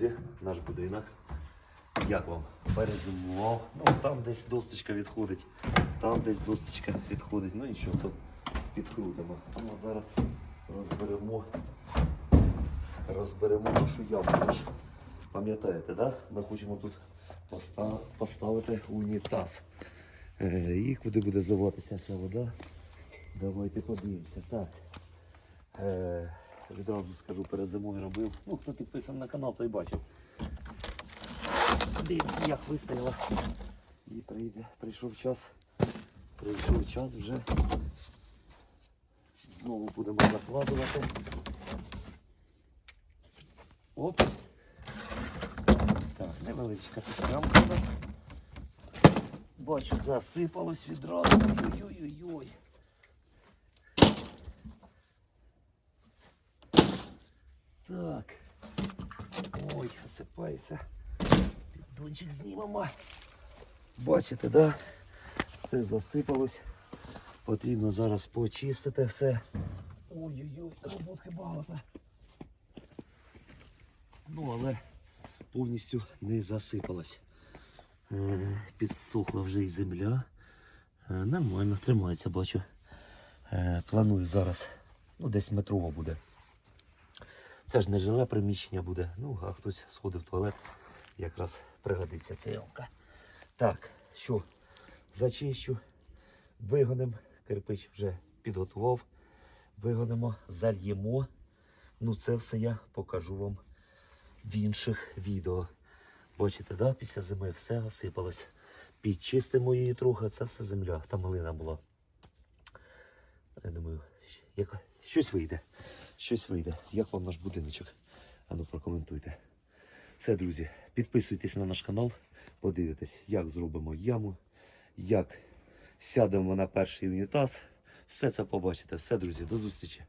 друзі, наш будинок. Як вам? Перезимував. Ну, там десь досточка відходить, там десь досточка відходить. Ну нічого, то підкрутимо. А ми зараз розберемо. Розберемо нашу ж Пам'ятаєте, да? ми хочемо тут поставити унітаз. Е, І куди буде зливатися ця вода? Давайте подивимося. Так. Відразу скажу, перед зимою робив. Ну, хто підписаний на канал, той бачив. Дивіться, як вистояла. І прийде, прийшов час. Прийшов час вже. Знову будемо закладувати. Оп. Так, невеличка тут ямка у нас. Бачу, засипалось відразу. Ой-ой-ой-ой. Так. Ой, осипається. Піддончик знімемо. Бачите, да? Все засипалось. Потрібно зараз почистити все. Ой-ой-ой, роботки багато. Ну, але повністю не засипалось. Е, Підсохла вже і земля. Е, Нормально тримається, бачу. Е, Планую зараз. Ну, десь метрово буде. Це ж не жиле приміщення буде. Ну, а хтось сходив в туалет, якраз пригодиться ця ямка. Так, що, зачищу, вигонимо. Кирпич вже підготував. Вигонимо, зальємо. Ну, це все я покажу вам в інших відео. Бачите, да? після зими все осипалось. Підчистимо її трохи, це все земля, там малина була. Я думаю, як... щось вийде. Щось вийде. Як вам наш будиночок? Ану прокоментуйте. Все, друзі, підписуйтесь на наш канал, подивитесь, як зробимо яму, як сядемо на перший унітаз. Все це побачите. Все, друзі, до зустрічі.